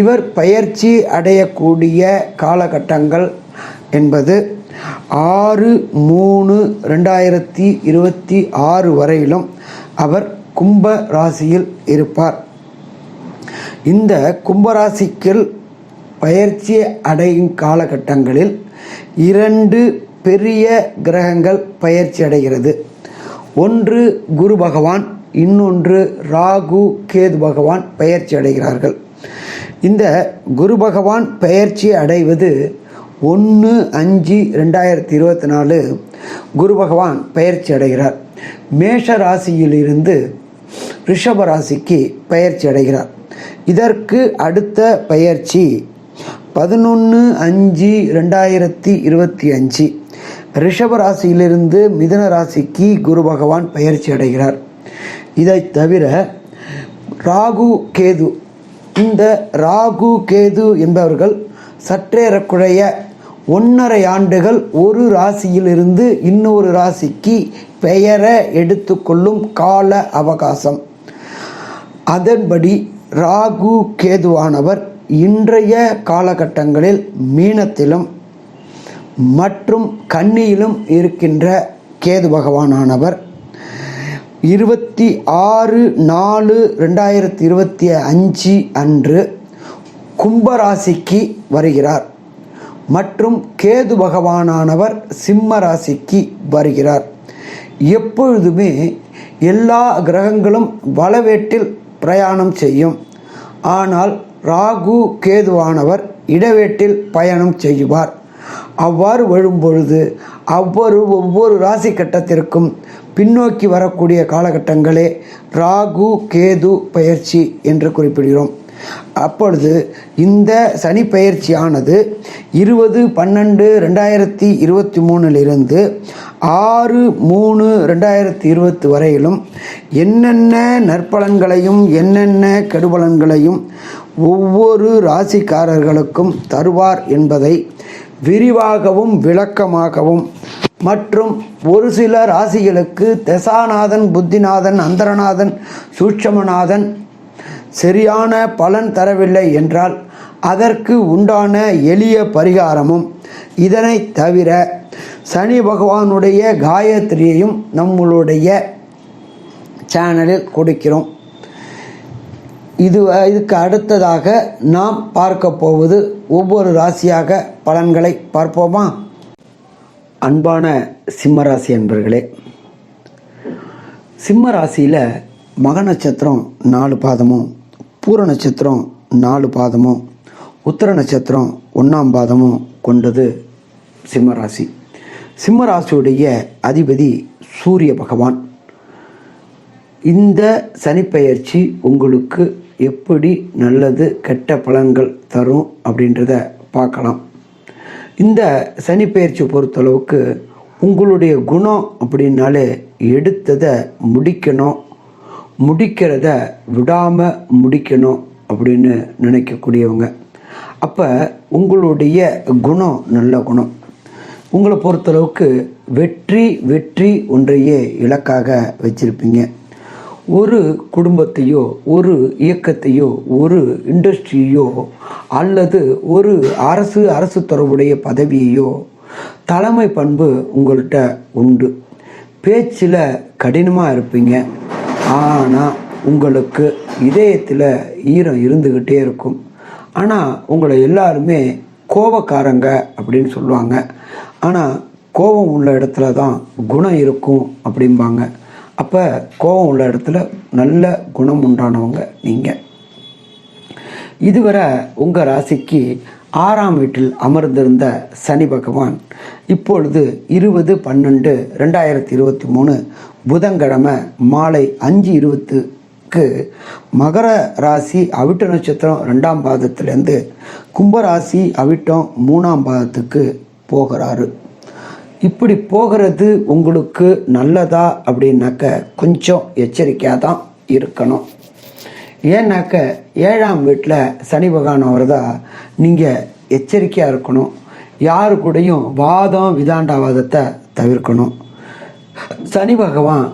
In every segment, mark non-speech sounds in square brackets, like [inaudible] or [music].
இவர் பயிற்சி அடையக்கூடிய காலகட்டங்கள் என்பது ஆறு மூணு ரெண்டாயிரத்தி இருபத்தி ஆறு வரையிலும் அவர் கும்ப ராசியில் இருப்பார். இந்த கும்பராசிக்குள் பயிற்சி அடையும் காலகட்டங்களில் இரண்டு பெரிய கிரகங்கள் பயிற்சி அடைகிறது. ஒன்று குரு பகவான் இன்னொன்று ராகு கேது பகவான் பயிற்சி அடைகிறார்கள். இந்த குரு பகவான் பயிற்சி அடைவது ஒன்று அஞ்சு ரெண்டாயிரத்தி இருபத்தி நாலு குரு பகவான் பயிற்சி அடைகிறார். மேஷ ராசியிலிருந்து ரிஷப ராசிக்கு பயிற்சி அடைகிறார். இதற்கு அடுத்த பயிற்சி பதினொன்று அஞ்சு ரெண்டாயிரத்தி இருபத்தி அஞ்சு. ரிஷப ராசியிலிருந்து மிதன ராசிக்கு குரு பகவான் பயிற்சி அடைகிறார். இதை தவிர ராகு கேது இந்த ராகு கேது என்பவர்கள் சற்றேறக்குறைய ஒன்றரை ஆண்டுகள் ஒரு ராசியிலிருந்து இன்னொரு ராசிக்கு பெயரை எடுத்துக்கொள்ளும் கால அவகாசம். அதன்படி ராகு கேதுவானவர் இன்றைய காலகட்டங்களில் மீனத்திலும் மற்றும் கன்னியிலும் இருக்கின்ற கேது பகவானானவர் இருபத்தி ஆறு நாலு ரெண்டாயிரத்தி இருபத்தி அஞ்சு அன்று கும்பராசிக்கு வருகிறார். மற்றும் கேது பகவானானவர் சிம்ம ராசிக்கு வருகிறார். எப்பொழுதுமே எல்லா கிரகங்களும் வளவேட்டில் பிரயாணம் செய்யும். ஆனால் ராகு கேதுவானவர் இடவேட்டில் பயணம் செய்வார். அவ்வாறு வரும்பொழுது அவ்வொரு ஒவ்வொரு ராசி கட்டத்திற்கும் பின்னோக்கி வரக்கூடிய காலகட்டங்களே ராகு கேது பயிற்சி என்று குறிப்பிடுகிறோம். அப்பொழுது இந்த சனி பயிற்சியானது இருபது பன்னெண்டு ரெண்டாயிரத்தி இருபத்தி மூணிலிருந்து ஆறு மூணு ரெண்டாயிரத்தி இருபத்தி வரையிலும் என்னென்ன நற்பலன்களையும் என்னென்ன கெடுபலன்களையும் ஒவ்வொரு ராசிக்காரர்களுக்கும் தருவார் என்பதை விரிவாகவும் விளக்கமாகவும். மற்றும் ஒரு சில ராசிகளுக்கு தசாநாதன் புத்திநாதன் அந்தரநாதன் சூட்சமநாதன் சரியான பலன் தரவில்லை என்றால் அதற்கு உண்டான எளிய பரிகாரமும் இதனை தவிர சனி பகவானுடைய காயத்ரியையும் நம்மளுடைய சேனலில் கொடுக்கிறோம். இது இதுக்கு அடுத்ததாக நாம் பார்க்க போவது ஒவ்வொரு ராசியாக பலன்களை பார்ப்போமா? அன்பான சிம்மராசி அன்பர்களே சிம்ம ராசியில் மக நட்சத்திரம் நாலு பாதமும் பூர நட்சத்திரம் நாலு பாதமும் உத்தர நட்சத்திரம் ஒன்றாம் பாதமும் கொண்டது சிம்மராசி சிம்மராசியுடைய அதிபதி சூரிய பகவான். இந்த சனிப்பெயர்ச்சி உங்களுக்கு எப்படி நல்லது கெட்ட பலன்கள் தரும் அப்படின்றத பார்க்கலாம். இந்த சனிப்பெயர்ச்சி பொறுத்தளவுக்கு உங்களுடைய குணம் அப்படின்னாலே எடுத்ததை முடிக்கணும் முடிக்கிறத விடாமல் முடிக்கணும் அப்படின்னு நினைக்கக்கூடியவங்க. அப்போ உங்களுடைய குணம் நல்ல குணம். உங்களை பொறுத்தளவுக்கு வெற்றி வெற்றி ஒன்றையே இலக்காக வச்சுருப்பீங்க. ஒரு குடும்பத்தையோ ஒரு இயக்கத்தையோ ஒரு இண்டஸ்ட்ரியோ அல்லது ஒரு அரசு அரசு தொடர்புடைய பதவியையோ தலைமை பண்பு உங்கள்கிட்ட உண்டு. பேச்சில் கடினமாக இருப்பீங்க. ஆனால் உங்களுக்கு இதயத்தில் ஈரம் இருந்துக்கிட்டே இருக்கும். ஆனால் உங்களை எல்லாருமே கோபக்காரங்க அப்படின்னு சொல்லுவாங்க. ஆனால் கோபம் உள்ள இடத்துல தான் குணம் இருக்கும் அப்படிம்பாங்க. அப்போ கோபம் உள்ள இடத்துல நல்ல குணம் உண்டானவங்க நீங்கள் இதுவரை உங்கள் ராசிக்கு ஆறாம் வீட்டில் அமர்ந்திருந்த சனி பகவான் இப்பொழுது இருபது பன்னெண்டு ரெண்டாயிரத்தி இருபத்தி மூணு புதன்கிழமை மாலை அஞ்சு இருபத்துக்கு மகர ராசி அவிட்ட நட்சத்திரம் ரெண்டாம் பாதத்திலேருந்து கும்பராசி அவிட்டம் மூணாம் பாதத்துக்கு போகிறாரு. இப்படி போகிறது உங்களுக்கு நல்லதா அப்படின்னாக்க கொஞ்சம் எச்சரிக்கையாக தான் இருக்கணும். ஏன்னாக்க ஏழாம் வீட்டில் சனி பகவான் வரதா நீங்கள் எச்சரிக்கையாக இருக்கணும். யாரு கூடயும் வாதம் விதாண்டாவாதத்தை தவிர்க்கணும். சனி பகவான்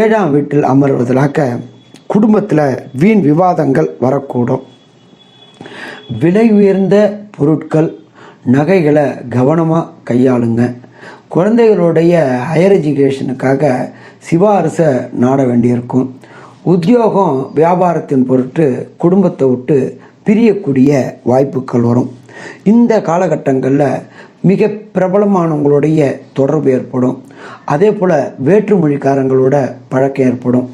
ஏழாம் வீட்டில் அமர்வதனாக்க குடும்பத்தில் வீண் விவாதங்கள் வரக்கூடும். விலை உயர்ந்த பொருட்கள் நகைகளை கவனமாக கையாளுங்க. குழந்தைகளுடைய ஹையர் எஜுகேஷனுக்காக சிபாரிசை நாட வேண்டியிருக்கும். உத்தியோகம் வியாபாரத்தின் பொருட்டு குடும்பத்தை விட்டு பிரியக்கூடிய வாய்ப்புகள் வரும். இந்த காலகட்டங்களில் மிக பிரபலமானவங்களுடைய தொடர்பு ஏற்படும். அதே போல் வேற்றுமொழிக்காரங்களோட பழக்கம் ஏற்படும்.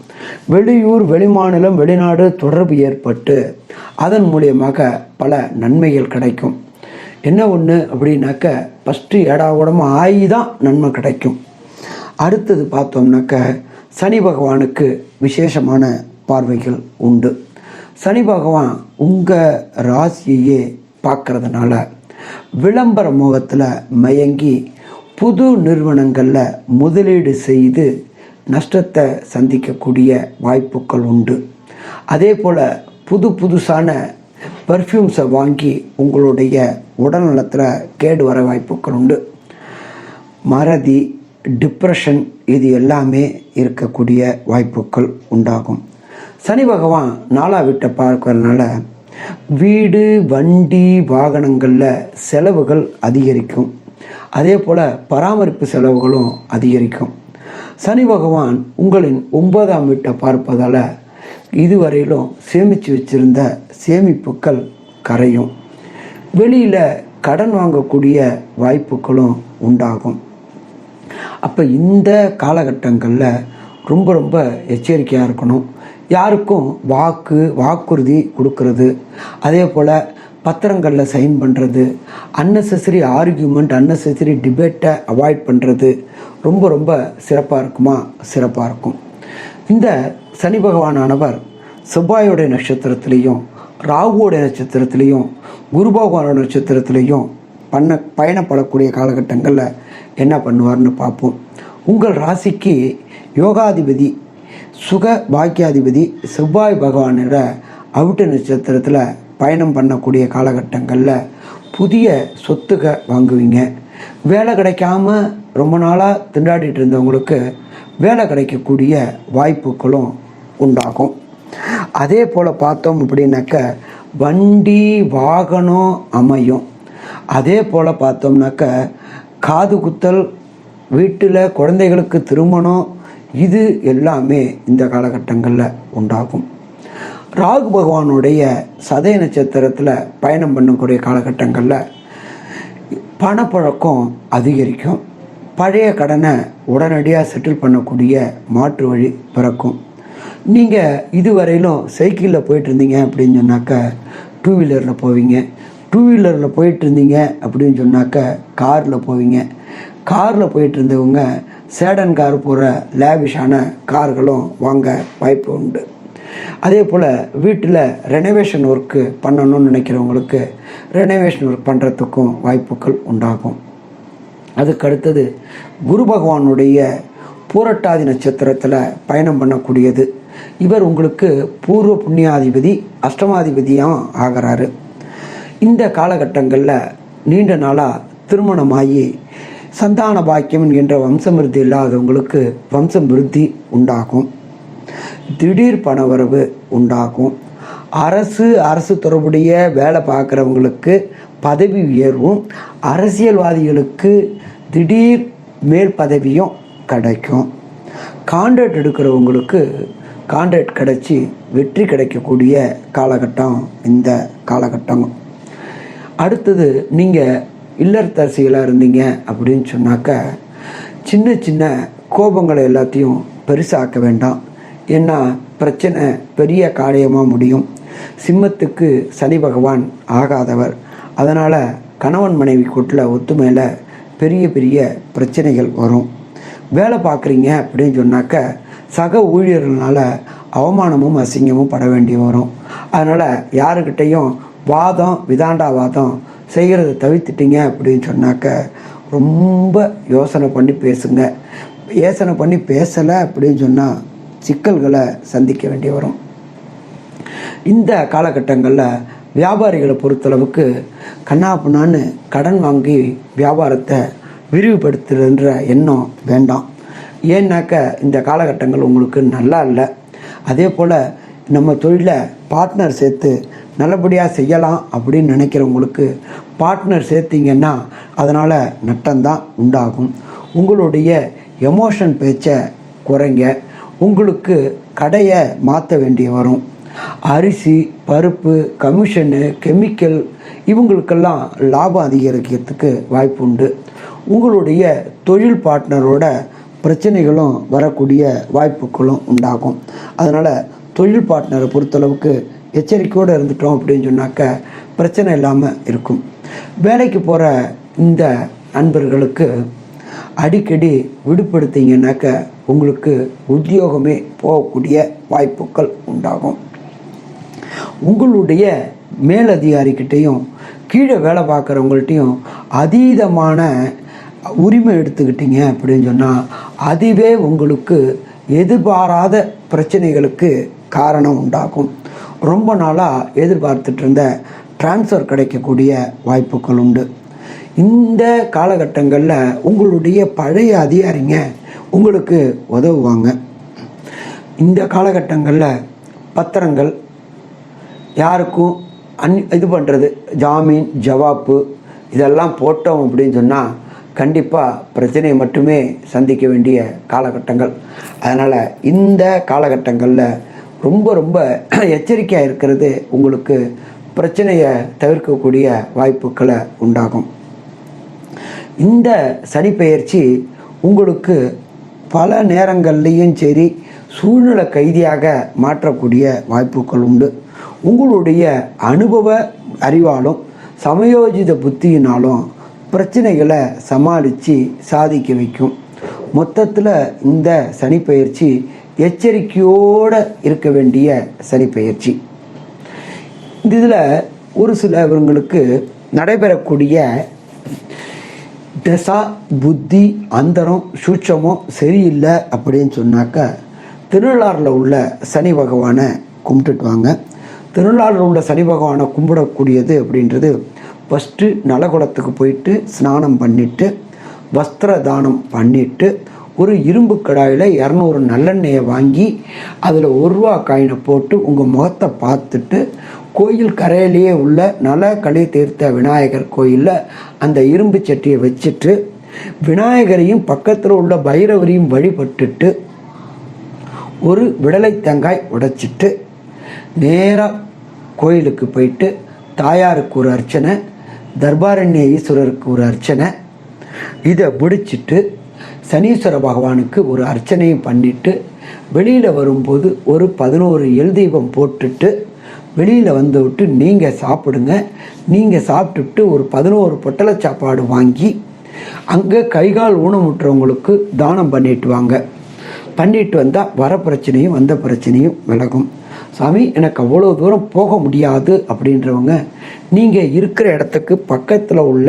வெளியூர் வெளிமாநிலம் வெளிநாடு தொடர்பு ஏற்பட்டு அதன் மூலியமாக பல நன்மைகள் கிடைக்கும். என்ன ஒன்று அப்படின்னாக்க ஃபஸ்ட்டு ஏடாகூடமாக ஆகி தான் நன்மை கிடைக்கும். அடுத்தது பார்த்தோம்னாக்க சனி பகவானுக்கு விசேஷமான பார்வைகள் உண்டு. சனி பகவான் உங்கள் ராசியையே பார்க்கறதுனால விளம்பர முகத்தில் மயங்கி புது நிறுவனங்களில் முதலீடு செய்து நஷ்டத்தை சந்திக்கக்கூடிய வாய்ப்புகள் உண்டு. அதே போல் புது புதுசான பர்ஃப்யூம்ஸை வாங்கி உங்களுடைய உடல்நலத்தில் கேடு வர வாய்ப்புகள் உண்டு. மறதி டிப்ரெஷன் இது எல்லாமே இருக்கக்கூடிய வாய்ப்புகள் உண்டாகும். சனி பகவான் நாலா வீட்டை பார்க்கறதுனால வீடு வண்டி வாகனங்களில் செலவுகள் அதிகரிக்கும். அதே போல் பராமரிப்பு செலவுகளும் அதிகரிக்கும். சனி பகவான் உங்களின் ஒன்பதாம் வீட்டை பார்ப்பதால் இதுவரையிலும் சேமித்து வச்சுருந்த சேமிப்புகள் கரையும். வெளியில் கடன் வாங்கக்கூடிய வாய்ப்புகளும் உண்டாகும். அப்போ இந்த காலகட்டங்களில் ரொம்ப ரொம்ப எச்சரிக்கையாக இருக்கணும். யாருக்கும் வாக்கு வாக்குறுதி கொடுக்கறது. அதே போல் பத்திரங்களில் சைன் பண்ணுறது அன்னெசரி ஆர்கியூமெண்ட் அன்னெசரி டிபேட்டை அவாய்ட் பண்ணுறது ரொம்ப ரொம்ப சிறப்பாக இருக்குமா? சிறப்பாக இருக்கும். இந்த சனி பகவானானவர் செவ்வாயோடைய நட்சத்திரத்திலையும் ராகுவோடைய நட்சத்திரத்திலையும் குரு பகவானோட நட்சத்திரத்திலையும் பண்ண பயணப்படக்கூடிய காலகட்டங்களில் என்ன பண்ணுவார்னு பார்ப்போம். உங்கள் ராசிக்கு யோகாதிபதி சுக பாக்கியாதிபதி செவ்வாய் பகவானோட அவிட்ட நட்சத்திரத்தில் பயணம் பண்ணக்கூடிய காலகட்டங்களில் புதிய சொத்துக்க வாங்குவீங்க. வேலை கிடைக்காம ரொம்ப நாளாக திண்டாடிட்டு இருந்தவங்களுக்கு வேலை கிடைக்கக்கூடிய வாய்ப்புகளும் உண்டாகும். அதே போல் பார்த்தோம் அப்படின்னாக்க வண்டி வாகனம் அமையும். அதே போல் பார்த்தோம்னாக்க காது குத்தல் வீட்டில் குழந்தைகளுக்கு திருமணம் இது எல்லாமே இந்த காலகட்டங்களில் உண்டாகும். ராகு பகவானுடைய சதய நட்சத்திரத்தில் பயணம் பண்ணக்கூடிய காலகட்டங்களில் பணப்பழக்கம் அதிகரிக்கும். பழைய கடனை உடனடியாக செட்டில் பண்ணக்கூடிய மாற்று வழி பிறக்கும். நீங்கள் இதுவரையிலும் சைக்கிளில் போயிட்டுருந்தீங்க அப்படின்னு சொன்னாக்க டூ வீலரில் போவீங்க. டூ வீலரில் போயிட்டுருந்தீங்க அப்படின்னு சொன்னாக்க காரில் போவீங்க. காரில் போயிட்டுருந்தவங்க சேடன் கார் போகிற லேவிஷான கார்களும் வாங்க வாய்ப்பு உண்டு. அதே போல் வீட்டில் ரெனோவேஷன் ஒர்க்கு பண்ணணும்னு நினைக்கிறவங்களுக்கு ரெனோவேஷன் ஒர்க் பண்ணுறதுக்கும் வாய்ப்புகள் உண்டாகும். அதுக்கு அடுத்தது குரு பகவானுடைய பூரட்டாதி நட்சத்திரத்தில் பயணம் பண்ணக்கூடியது. இவர் உங்களுக்கு பூர்வ புண்ணியாதிபதி அஷ்டமாதிபதியும் ஆகிறாரு. இந்த காலகட்டங்களில் நீண்ட நாளாக திருமணமாகி சந்தான பாக்கியம் என்கின்ற வம்சம் விருத்தி இல்லாதவங்களுக்கு வம்சம் விருத்தி உண்டாகும். திடீர் பணவரவு உண்டாகும். அரசு அரசு தொடர்புடைய வேலை பார்க்குறவங்களுக்கு பதவி உயர்வும் அரசியல்வாதிகளுக்கு திடீர் மேல் பதவியும் கிடைக்கும். கான்ட்ராக்ட் எடுக்கிறவங்களுக்கு கான்ட்ராக்ட் கிடைச்சி வெற்றி கிடைக்கக்கூடிய காலகட்டம் இந்த காலகட்டம். அடுத்தது நீங்கள் இல்லத்தரசிகளாக இருந்தீங்க அப்படின்னு சொன்னாக்க சின்ன சின்ன கோபங்களை எல்லாத்தையும் பெருசாக்க வேண்டாம். ஏன்னா பிரச்சனை பெரிய காரியமாக முடியும். சிம்மத்துக்கு சனி பகவான் ஆகாதவர். அதனால் கணவன் மனைவி கூட்டில் ஒத்துமையில் பெரிய பெரிய பிரச்சனைகள் வரும். வேலை பார்க்குறீங்க அப்படின்னு சொன்னாக்க சக ஊழியர்களால் அவமானமும் அசிங்கமும் பட வேண்டி வரும். அதனால் யாருக்கிட்டேயும் வாதம் விதாண்டா வாதம் செய்கிறத தவிர்த்துட்டீங்க அப்படின்னு சொன்னாக்க ரொம்ப யோசனை பண்ணி பேசுங்க. யோசனை பண்ணி பேசலை அப்படின்னு சொன்னால் சிக்கல்களை சந்திக்க வேண்டி வரும். இந்த காலகட்டங்களில் வியாபாரிகளை பொறுத்தளவுக்கு கண்ணாப்புனான்னு கடன் வாங்கி வியாபாரத்தை விரிவுபடுத்துகின்ற எண்ணம் வேண்டாம். ஏன்னாக்க இந்த காலகட்டங்கள் உங்களுக்கு நல்லா இல்லை. அதே போல் நம்ம தொழிலை பார்ட்னர் சேர்த்து நல்லபடியாக செய்யலாம் அப்படின்னு நினைக்கிறவங்களுக்கு பார்ட்னர் சேர்த்திங்கன்னா அதனால் நட்டம்தான் உண்டாகும். உங்களுடைய எமோஷன் பேச்சை குறைங்க. உங்களுக்கு கடையை மாற்ற வேண்டிய வரும். அரிசி பருப்பு கமிஷனு கெமிக்கல் இவங்களுக்கெல்லாம் லாபம் அதிகரிக்கிறதுக்கு வாய்ப்பு உண்டு உங்களுடைய தொழில் பார்ட்னரோட பிரச்சனைகளும் வரக்கூடிய வாய்ப்புகளும் உண்டாகும். அதனால் தொழில் பார்ட்னரை பொறுத்தளவுக்கு எச்சரிக்கையோடு இருந்துட்டோம் அப்படின்னு சொன்னாக்க பிரச்சனை இல்லாமல் இருக்கும். வேலைக்கு போகிற இந்த நண்பர்களுக்கு அடிக்கடி விடுபடுத்திங்கனாக்க உங்களுக்கு உத்தியோகமே போகக்கூடிய வாய்ப்புகள் உண்டாகும். உங்களுடைய மேலதிகாரிக்கிட்டேயும் கீழே வேலை பார்க்குறவங்கள்ட்டையும் அதீதமான உரிமை எடுத்துக்கிட்டீங்க அப்படின்னு சொன்னால் அதுவே உங்களுக்கு எதிர்பாராத பிரச்சனைகளுக்கு காரணம் உண்டாகும். ரொம்ப நாளாக எதிர்பார்த்துட்டு இருந்த டிரான்ஸ்ஃபர் கிடைக்கக்கூடிய வாய்ப்புகள் உண்டு. இந்த காலகட்டங்களில் உங்களுடைய பழைய அதிகாரிங்க உங்களுக்கு உதவுவாங்க. இந்த காலகட்டங்களில் பத்திரங்கள் யாருக்கும் அன் இது பண்ணுறது ஜாமீன் ஜவாப்பு இதெல்லாம் போட்டோம் அப்படின்னு சொன்னால் கண்டிப்பாக பிரச்சனையை மட்டுமே சந்திக்க வேண்டிய காலகட்டங்கள். அதனால் இந்த காலகட்டங்களில் ரொம்ப ரொம்ப [clears throat] எச்சரிக்கையாக இருக்கிறது உங்களுக்கு பிரச்சனையை தவிர்க்கக்கூடிய வாய்ப்புகளை உண்டாகும். இந்த சனிப்பெயர்ச்சி உங்களுக்கு பல நேரங்கள்லேயும் சரி சூழ்நிலை கைதியாக மாற்றக்கூடிய வாய்ப்புகள் உண்டு. உங்களுடைய அனுபவ அறிவாலும் சமயோஜித புத்தியினாலும் பிரச்சனைகளை சமாளித்து சாதிக்க வைக்கும். மொத்தத்தில் இந்த சனிப்பயிற்சி எச்சரிக்கையோடு இருக்க வேண்டிய சனிப்பயிற்சி இந்த இதில் ஒரு சிலவங்களுக்கு நடைபெறக்கூடிய தசா புத்தி அந்தரம் சூட்சமோ சரியில்லை அப்படின்னு சொன்னாக்கா திருநள்ளாறில் உள்ள சனி பகவானை கும்பிட்டுட்டு வாங்க. திருநள்ளாறில் உள்ள சனி பகவானை கும்பிடக்கூடியது அப்படின்றது ஃபஸ்ட்டு நலகுலத்துக்கு போயிட்டு ஸ்நானம் பண்ணிவிட்டு வஸ்திர தானம் பண்ணிவிட்டு ஒரு இரும்பு கடாயில் இரநூறு நல்லெண்ணெயை வாங்கி அதில் ஒரு ரூபா காயினை போட்டு உங்கள் முகத்தை பார்த்துட்டு கோயில் கரையிலேயே உள்ள நல களி தீர்த்த விநாயகர் கோயிலில் அந்த இரும்பு சட்டியை வச்சுட்டு விநாயகரையும் பக்கத்தில் உள்ள பைரவரையும் வழிபட்டுட்டு ஒரு விடலை தேங்காய் உடைச்சிட்டு நேராக கோயிலுக்கு போயிட்டு தாயாருக்கு ஒரு அர்ச்சனை தர்பாரண்ய ஈஸ்வரருக்கு ஒரு அர்ச்சனை. இதை முடிச்சுட்டு சனீஸ்வர பகவானுக்கு ஒரு அர்ச்சனையும் பண்ணிட்டு வெளியில் வரும்போது ஒரு பதினோரு எல் தீபம் போட்டுட்டு வெளியில் வந்து விட்டு நீங்கள் சாப்பிடுங்க. நீங்கள் சாப்பிட்டுட்டு ஒரு பதினோரு பொட்டலை சாப்பாடு வாங்கி அங்கே கைகால் ஊனமுற்றவங்களுக்கு தானம் பண்ணிட்டு வாங்க. பண்ணிட்டு வந்தால் வர பிரச்சனையும் வந்த பிரச்சனையும் விலகும். சாமி எனக்கு அவ்வளோ தூரம் போக முடியாது அப்படின்றவங்க நீங்கள் இருக்கிற இடத்துக்கு பக்கத்தில் உள்ள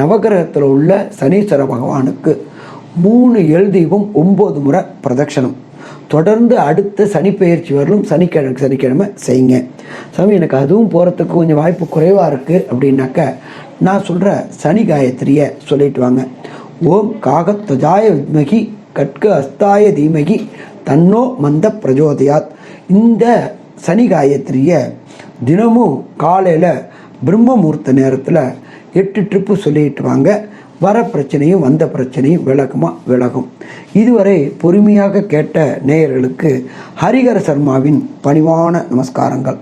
நவகிரகத்தில் உள்ள சனீஸ்வர பகவானுக்கு மூணு எழுதியும் ஒம்பது முறை பிரதட்சணம். தொடர்ந்து அடுத்த சனிப்பெயர்ச்சி வரலும் சனிக்கிழமை சனிக்கிழமை செய்யுங்க. சாமி எனக்கு அதுவும் போகிறதுக்கு கொஞ்சம் வாய்ப்பு குறைவாக இருக்குது அப்படின்னாக்க நான் சொல்கிற சனி காயத்ரியை சொல்லிட்டு வாங்க. ஓம் காகத்வஜாய வித்மகி கட்க அஸ்தாய தீமகி தன்னோ மந்த பிரஜோதயாத். இந்த சனி காயத்ரியை தினமும் காலையில் பிரம்மமுகூர்த்த நேரத்தில் எட்டு ட்ரிப்பு சொல்லிட்டு வாங்க. வர பிரச்சனையும் வந்த பிரச்சனையும் விளக்கமாக விலகும். இதுவரை பொறுமையாக கேட்ட நேயர்களுக்கு ஹரிஹர சர்மாவின் பணிவான நமஸ்காரங்கள்.